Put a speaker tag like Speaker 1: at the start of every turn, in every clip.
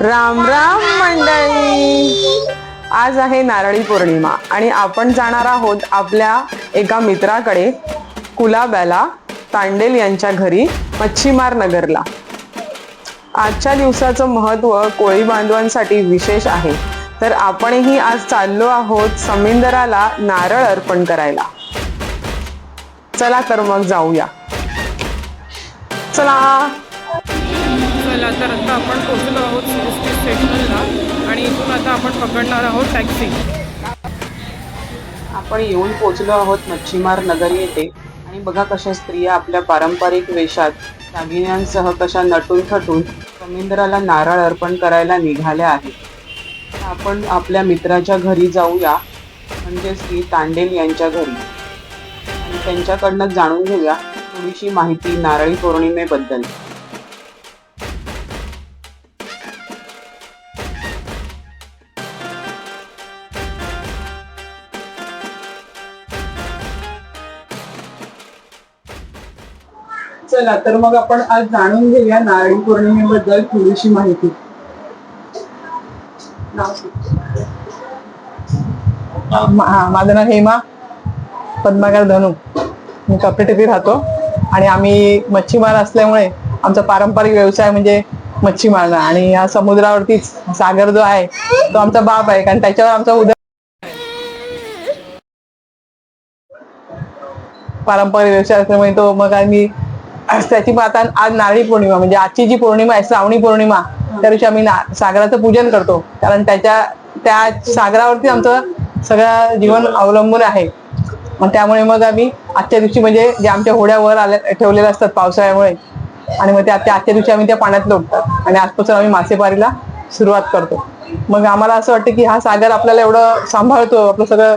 Speaker 1: राम राम मंडळी. आज आहे नारळी पौर्णिमा आणि आपण जाणार आहोत आपल्या एका मित्राकडे कुलाब्याला तांडेल यांच्या घरी मच्छीमार नगरला. आजच्या दिवसाचं महत्त्व कोळी बांधवांसाठी विशेष आहे. तर आपणही आज चाललो आहोत समिंदराला नारळ अर्पण करायला. चला तर मग जाऊया. चला.
Speaker 2: चला तर आता आपण पोहोचलो आहोत सिरिस्टी स्टेशनला आणि इथून आता आपण पकडणार आहोत टॅक्सी.
Speaker 1: आपण येऊन पोचलो आहोत मच्छीमार नगर येथे. आणि बघा कशा स्त्रिया आपल्या पारंपरिक वेशात दागिन्यांसह कशा नटून थटून समिंद्राला नारळ अर्पण करायला निघाल्या आहेत. आपण आपल्या मित्राच्या घरी जाऊया म्हणजेच की तांडेल यांच्या घरी. आणि त्यांच्याकडनं जाणून घेऊया थोडीशी माहिती नारळी पौर्णिमेबद्दल. चला तर मग आपण आज जाणून घेऊया नारळी पौर्णिमेबद्दल थोडीशी माहिती.
Speaker 3: हा माझं नाव हेमा पद्माकर धनु. मी कपडेटिपी राहतो. आणि आम्ही मच्छीमार असल्यामुळे आमचा पारंपरिक व्यवसाय म्हणजे मच्छी मारणं आणि या समुद्रावरतीच सागर जो आहे तो आमचा बाप आहे. कारण त्याच्यावर आमचा उदय पारंपरिक व्यवसाय असल्यामुळे तो मग आम्ही त्याची मग आता आज नारळी पौर्णिमा म्हणजे आजची जी पौर्णिमा आहे श्रावणी पौर्णिमा त्या दिवशी आम्ही सागराचं पूजन करतो. कारण त्याच्या त्या सागरावरती आमचं सगळं जीवन अवलंबून आहे. मग त्यामुळे मग आम्ही आजच्या दिवशी म्हणजे जे आमच्या होड्या वर आल्या ठेवलेल्या असतात पावसाळ्यामुळे आणि मग त्या आजच्या दिवशी आम्ही त्या पाण्यात लोटतात. आणि आजपासून आम्ही मासेमारीला सुरुवात करतो. मग आम्हाला असं वाटतं की हा सागर आपल्याला एवढं सांभाळतो आपलं सगळं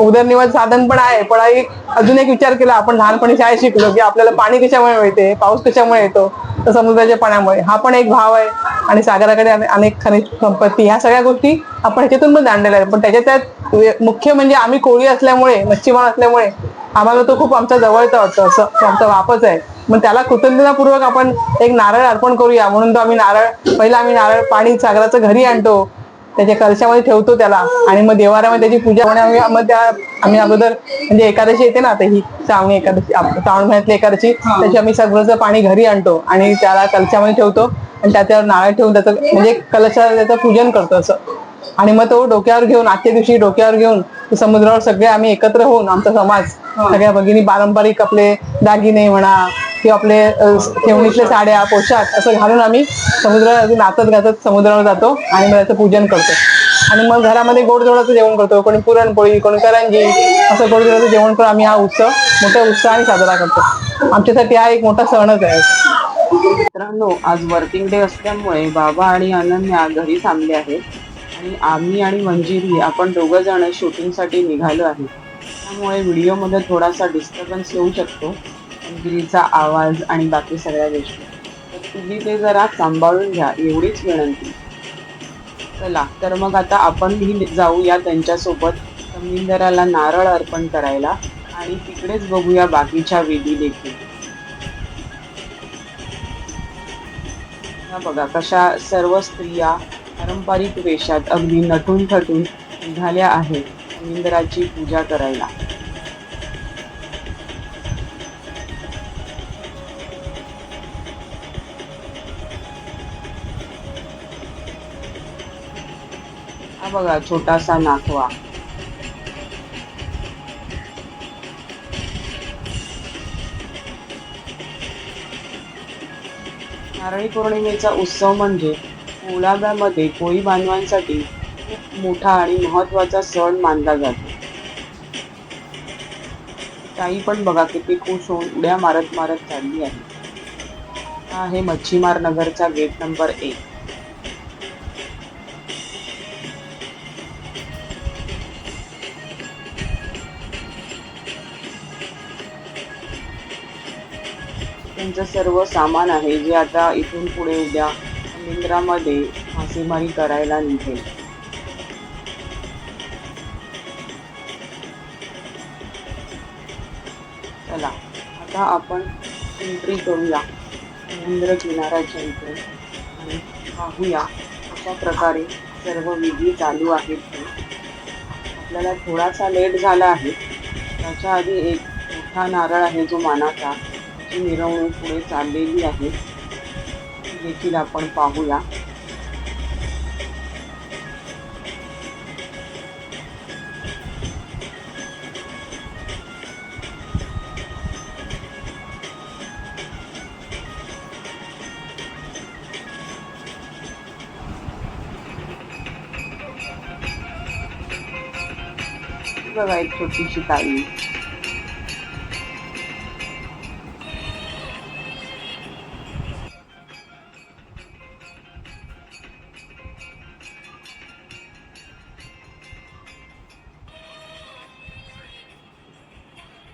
Speaker 3: उदरनिर्वाह साधन पण आहे पण एक अजून एक विचार केला आपण लहानपणी शाळेत शिकलो की आपल्याला पाणी कशामुळे मिळते? पाऊस कशामुळे येतो? तर समुद्राच्या पाण्यामुळे. हा पण एक भाव आहे. आणि सागराकडे अनेक खनिज संपत्ती ह्या सगळ्या गोष्टी आपण ह्याच्यातून पण जाणलेल्या आहेत. पण त्याच्यात त्यात मुख्य म्हणजे आम्ही कोळी असल्यामुळे मच्छीमार असल्यामुळे आम्हाला तो खूप आमचा जवळचा वाटतो. असं आमचा वापच आहे. मग त्याला कृतज्ञतापूर्वक आपण एक नारळ अर्पण करूया. म्हणून तो आम्ही नारळ पहिला आम्ही नारळ पाणी सागराचं घरी आणतो. त्याच्या कलशामध्ये ठेवतो त्याला. आणि मग देवाऱ्यामध्ये त्याची पूजा होणे मग त्या आम्ही अगोदर म्हणजे एकादशी येते ना आता ही श्रावणी एकादशी श्रावण महिन्यातली एकादशी त्याची आम्ही सगळंच पाणी घरी आणतो आणि त्याला कलशामध्ये ठेवतो आणि त्याच्यावर नारळ ठेवून त्याचं म्हणजे कलशा त्याचं पूजन करतो असं. आणि मग तो डोक्यावर घेऊन आजच्या दिवशी डोक्यावर घेऊन समुद्रावर सगळे आम्ही एकत्र होऊन आमचा समाज सगळ्या भगिनी पारंपरिक आपले दागिने म्हणा किंवा आपले ठेवणीतले साड्या पोशाख असं घालून आम्ही समुद्र नाचत गाचत समुद्रावर जातो आणि मग त्याचं पूजन करतो. आणि मग घरामध्ये गोडधोडाचं जेवण करतो. कोणी पुरणपोळी कोणी करंजी असं गोडधोडाचं जेवण करून आम्ही हा उत्सव मोठ्या उत्साहाने साजरा करतो. आमच्यासाठी हा एक मोठा सणच आहे.
Speaker 1: मित्रांनो आज वर्किंग डे असल्यामुळे बाबा आणि अनन्या घरी थांबले आहेत. आणि आम्ही आणि मंजिरी आपण दोघं जण शूटिंगसाठी निघालो आहे. त्यामुळे व्हिडिओमध्ये थोडासा डिस्टर्बन्स येऊ शकतो. मंजिरीचा आवाज आणि बाकी सगळ्या गोष्टी. तर तुम्ही ते जरा सांभाळून घ्या एवढीच विनंती. चला तर मग आता आपणही जाऊया त्यांच्यासोबत जमीनदाराला नारळ अर्पण करायला आणि तिकडेच बघूया बाकीच्या विधी देखील. बघा कशा सर्व स्त्रिया पारंपरिक वेशात अगदी नटून थटून निघाल्या आहेत जमीनदाराची पूजा करायला. बघा छोटासा नाकवा नारळी पौर्णिमेचा उत्सव म्हणजे कोळाब्यामध्ये कोळी बांधवांसाठी खूप मोठा आणि महत्त्वाचा सण मानला जातो. ताई पण बघा किती खुश होऊन उड्या मारत मारत चालली आहे. हा आहे मच्छीमार नगरचा गेट नंबर एक. त्यांचं सर्व सामान आहे जे आता इथून पुढे उद्या समुद्रामध्ये मासेमारी करायला निघेल. चला आता आपण एंट्री करूया. समुद्र किनाऱ्याच्या इकडे आणि पाहूया अशा प्रकारे सर्व विधी चालू आहेत. आपल्याला थोडासा लेट झाला आहे. त्याच्या आधी एक मोठा नारळ आहे जो मानाचा. मिरवणूक पुढे चाललेली आहे. देखील आपण पाहूया. बघा एक छोटीशी ताई.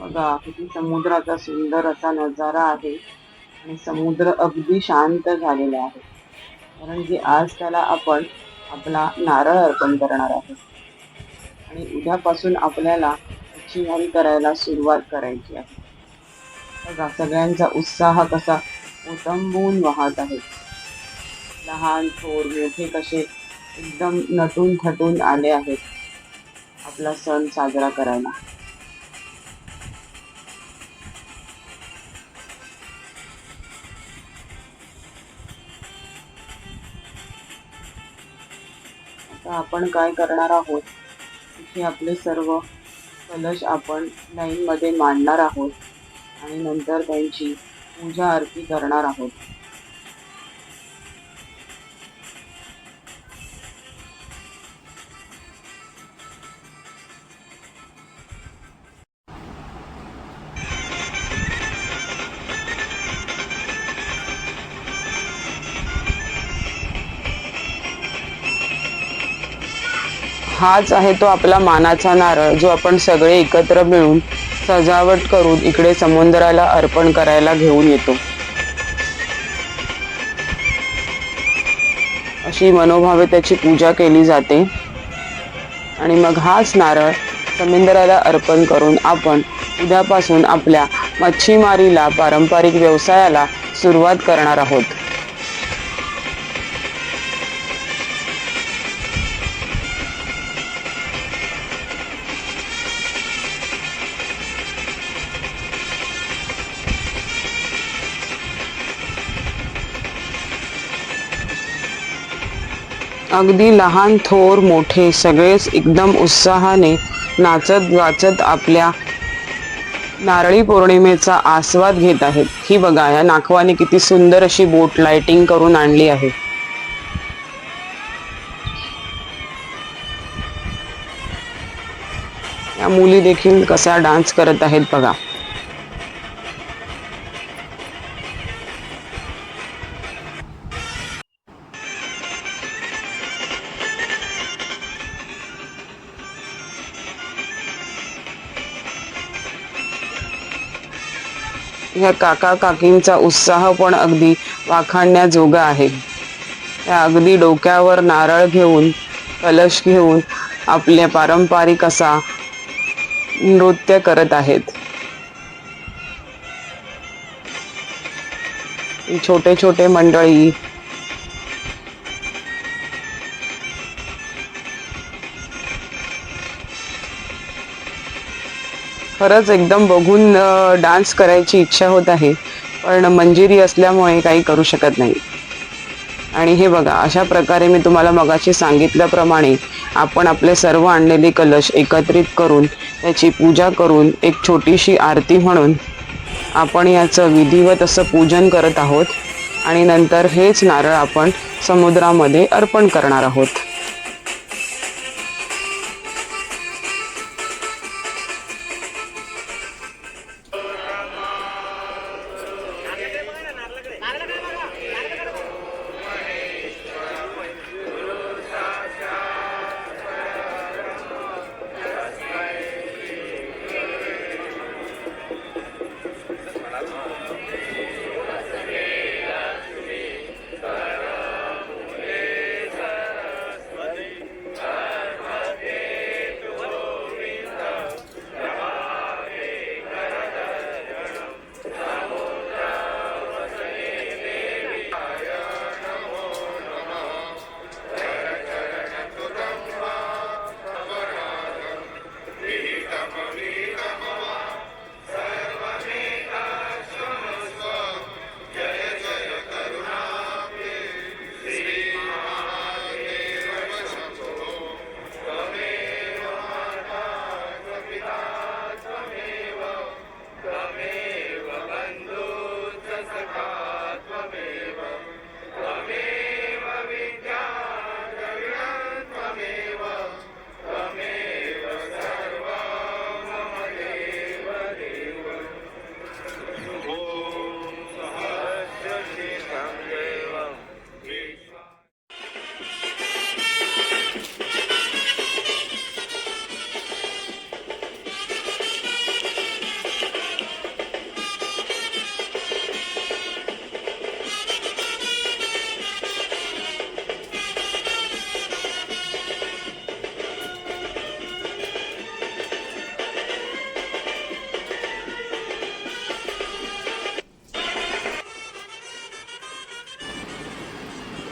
Speaker 1: बघा किती समुद्राचा सुंदर असा नजारा आहे आणि समुद्र अगदी शांत झालेला आहे. कारण की आज त्याला आपण आपला नारळ अर्पण करणार आहोत. आणि उद्यापासून आपल्याला मच्छीमारी करायला सुरुवात करायची आहे. बघा सगळ्यांचा उत्साह कसा उतंबून वाहत आहे. लहान थोर मोठे कसे एकदम नटून थटून आले आहेत. आपला सण साजरा करायला. आता आपण काय करणार आहोत? इथे आपले सर्व कलश आपण लाईनमध्ये मांडणार आहोत आणि नंतर त्यांची पूजा आरती करणार आहोत. हाच आहे तो आपला मानाचा नारळ जो आपण सगळे एकत्र मिळून सजावट करून इकडे समुद्राला अर्पण करायला घेऊन येतो. अशी मनोभावे त्याची पूजा केली जाते. आणि मग हाच नारळ समुद्राला अर्पण करून आपण उद्यापासून आपल्या मच्छीमारीला पारंपरिक व्यवसायाला सुरुवात करणार आहोत. अगदी लहान थोर मोठे सगळेच एकदम उत्साहाने नाचत वाचत आपल्या नारळी पौर्णिमेचा आस्वाद घेत आहेत. ही बघा या नाकवाने किती सुंदर अशी बोट लाइटिंग करून आणली आहे. या मुली देखील कसा डान्स करत आहेत बघा. ह्या काका काकींचा उत्साह पण अगदी वाखाणण्याजोगा आहे. त्या अगदी डोक्यावर नारळ घेऊन कलश घेऊन आपल्या पारंपरिक असा नृत्य करत आहेत. छोटे छोटे मंडळी खरंच एकदम बघून डान्स करायची इच्छा होत आहे. पण मंजिरी असल्यामुळे काही करू शकत नाही. आणि हे बघा अशा प्रकारे मी तुम्हाला मगाशी सांगितल्याप्रमाणे आपण आपले सर्व आणलेले कलश एकत्रित करून त्याची पूजा करून एक छोटीशी आरती म्हणून आपण याचं विधिवत असं पूजन करत आहोत. आणि नंतर हेच नारळ आपण समुद्रामध्ये अर्पण करणार आहोत.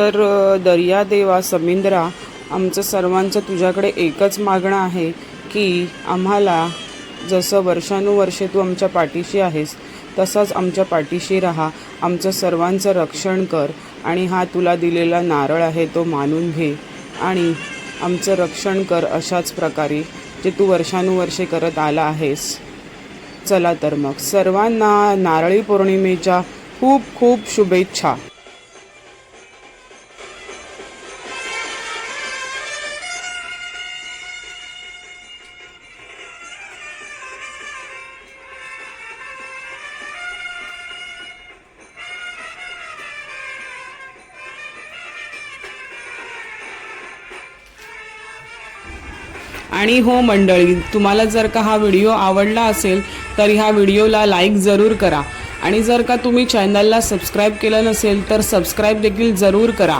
Speaker 1: तर दर्यादेवा समिंद्रा आमचं सर्वांचं तुझ्याकडे एकच मागणं आहे की आम्हाला जसं वर्षानुवर्षे तू आमच्या पाठीशी आहेस तसाच आमच्या पाठीशी राहा. आमचं सर्वांचं रक्षण कर आणि हा तुला दिलेला नारळ आहे तो मानून घे आणि आमचं रक्षण कर अशाच प्रकारे जे तू वर्षानुवर्षे करत आला आहेस. चला तर मग. सर्वांना नारळी पौर्णिमेच्या खूप खूप शुभेच्छा. आणि हो मंडळी तुम्हाला जर का हा व्हिडिओ आवडला असेल तर ह्या व्हिडिओला लाईक जरूर करा. आणि जर का तुम्ही चॅनलला सबस्क्राईब केलं नसेल तर सबस्क्राईब देखील जरूर करा.